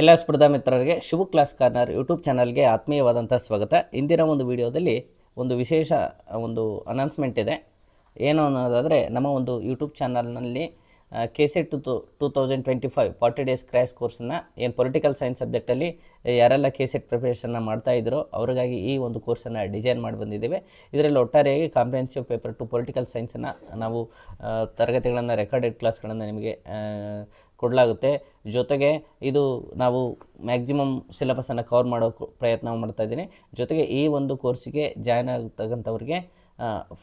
ಎಲ್ಲ ಸ್ಪರ್ಧಾ ಮಿತ್ರರಿಗೆ ಶುಭ ಕ್ಲಾಸ್ ಕಾರ್ನರ್ ಯೂಟ್ಯೂಬ್ ಚಾನಲ್ಗೆ ಆತ್ಮೀಯವಾದಂಥ ಸ್ವಾಗತ. ಇಂದಿನ ಒಂದು ವಿಡಿಯೋದಲ್ಲಿ ಒಂದು ವಿಶೇಷ ಒಂದು ಅನೌನ್ಸ್ಮೆಂಟ್ ಇದೆ. ಏನು ಅನ್ನೋದಾದರೆ ನಮ್ಮ ಒಂದು ಯೂಟ್ಯೂಬ್ ಚಾನಲ್ನಲ್ಲಿ K C to two thousand twenty five forty days crash ಕೋರ್ಸನ್ನು ಏನು ಪೊಲಿಟಿಕಲ್ ಸೈನ್ಸ್ ಸಬ್ಜೆಕ್ಟಲ್ಲಿ ಯಾರೆಲ್ಲ ಕೆ ಸೆಟ್ ಪ್ರಿಪ್ರೇಷನ್ನ ಮಾಡ್ತಾ ಇದ್ರೋ ಅವ್ರಿಗಾಗಿ ಈ ಒಂದು ಕೋರ್ಸನ್ನು ಡಿಸೈನ್ ಮಾಡಿ ಬಂದಿದ್ದೇವೆ. ಇದರಲ್ಲಿ ಒಟ್ಟಾರೆಯಾಗಿ ಕಾಂಪ್ರಿಹೆನ್ಸಿವ್ ಪೇಪರ್ ಟು ಪೊಲಿಟಿಕಲ್ ಸೈನ್ಸನ್ನು ನಾವು ತರಗತಿಗಳನ್ನು ರೆಕಾರ್ಡೆಡ್ ಕ್ಲಾಸ್ಗಳನ್ನು ನಿಮಗೆ ಕೊಡಲಾಗುತ್ತೆ. ಜೊತೆಗೆ ಇದು ನಾವು ಮ್ಯಾಕ್ಸಿಮಮ್ ಸಿಲೆಬಸನ್ನು ಕವರ್ ಮಾಡೋ ಪ್ರಯತ್ನ ಮಾಡ್ತಾ ಇದ್ದೀನಿ. ಜೊತೆಗೆ ಈ ಒಂದು ಕೋರ್ಸಿಗೆ ಜಾಯ್ನ್ ಆಗ್ತಕ್ಕಂಥವ್ರಿಗೆ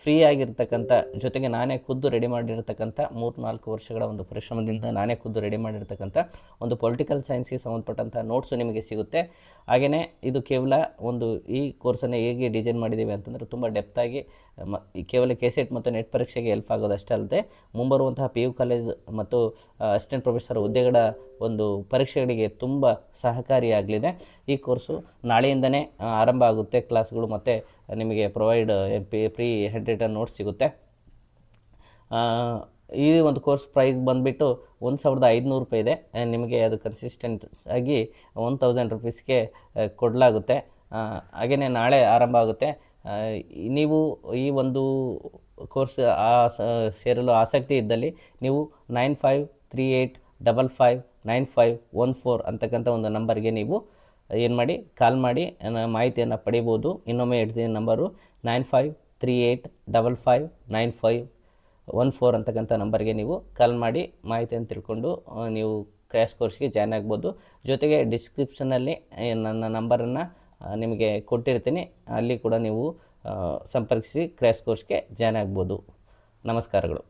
ಫ್ರೀ ಆಗಿರ್ತಕ್ಕಂಥ, ಜೊತೆಗೆ ನಾನೇ ಖುದ್ದು ರೆಡಿ ಮಾಡಿರ್ತಕ್ಕಂಥ ಮೂರು ನಾಲ್ಕು ವರ್ಷಗಳ ಒಂದು ಪರಿಶ್ರಮದಿಂದ ನಾನೇ ಖುದ್ದು ರೆಡಿ ಮಾಡಿರ್ತಕ್ಕಂಥ ಒಂದು ಪೊಲಿಟಿಕಲ್ ಸೈನ್ಸ್ಗೆ ಸಂಬಂಧಪಟ್ಟಂಥ ನೋಟ್ಸು ನಿಮಗೆ ಸಿಗುತ್ತೆ. ಹಾಗೆಯೇ ಇದು ಕೇವಲ ಒಂದು ಈ ಕೋರ್ಸನ್ನು ಹೇಗೆ ಡಿಸೈನ್ ಮಾಡಿದ್ದೀವಿ ಅಂತಂದರೆ ತುಂಬ ಡೆಪ್ತಾಗಿ ಮ, ಕೇವಲ ಕೆ ಸೆಟ್ ಮತ್ತು ನೆಟ್ ಪರೀಕ್ಷೆಗೆ ಹೆಲ್ಪ್ ಆಗೋದಷ್ಟೇ ಅಲ್ಲದೆ, ಮುಂಬರುವಂತಹ ಪಿ ಯು ಕಾಲೇಜ್ ಮತ್ತು ಅಸಿಸ್ಟೆಂಟ್ ಪ್ರೊಫೆಸರ್ ಹುದ್ದೆಗಳ ಒಂದು ಪರೀಕ್ಷೆಗಳಿಗೆ ತುಂಬ ಸಹಕಾರಿಯಾಗಲಿದೆ. ಈ ಕೋರ್ಸು ನಾಳೆಯಿಂದನೇ ಆರಂಭ ಆಗುತ್ತೆ. ಕ್ಲಾಸ್ಗಳು ಮತ್ತು ನಿಮಗೆ provide free head return notes ಸಿಗುತ್ತೆ. ಈ ಒಂದು ಕೋರ್ಸ್ ಪ್ರೈಸ್ ಬಂದುಬಿಟ್ಟು ಒಂದು ಸಾವಿರದ ಐದುನೂರು ರೂಪಾಯಿ ಇದೆ. ನಿಮಗೆ ಅದು ಕನ್ಸಿಸ್ಟೆಂಟ್ ಆಗಿ ಒನ್ ತೌಸಂಡ್ ರುಪೀಸ್ಗೆ ಕೊಡಲಾಗುತ್ತೆ. ಹಾಗೆಯೇ ನಾಳೆ ಆರಂಭ ಆಗುತ್ತೆ. ನೀವು ಈ ಒಂದು ಕೋರ್ಸ್ ಆ ಸೇರಲು ಆಸಕ್ತಿ ಇದ್ದಲ್ಲಿ ನೀವು nine five three eight double five nine five one four ಅಂತಕ್ಕಂಥ ಒಂದು ನಂಬರ್ಗೆ ನೀವು ಏನು ಮಾಡಿ ಕಾಲ್ ಮಾಡಿ ಮಾಹಿತಿಯನ್ನು ಪಡಿಬೋದು. ಇನ್ನೊಮ್ಮೆ ಹೇಳ್ತೀನಿ number nine five three eight double five nine five one four ಅಂತಕ್ಕಂಥ ನಂಬರ್ಗೆ ನೀವು ಕಾಲ್ ಮಾಡಿ ಮಾಹಿತಿಯನ್ನು ತಿಳ್ಕೊಂಡು ನೀವು ಕ್ರ್ಯಾಶ್ ಕೋರ್ಸ್ಗೆ ಜಾಯ್ನ್ ಆಗ್ಬೋದು. ಜೊತೆಗೆ ಡಿಸ್ಕ್ರಿಪ್ಷನಲ್ಲಿ ನನ್ನ ನಂಬರನ್ನು ನಿಮಗೆ ಕೊಟ್ಟಿರ್ತೀನಿ. ಅಲ್ಲಿ ಕೂಡ ನೀವು ಸಂಪರ್ಕಿಸಿ ಕ್ರ್ಯಾಶ್ ಕೋರ್ಸ್ಗೆ ಜಾಯ್ನ್ ಆಗ್ಬೋದು. ನಮಸ್ಕಾರಗಳು.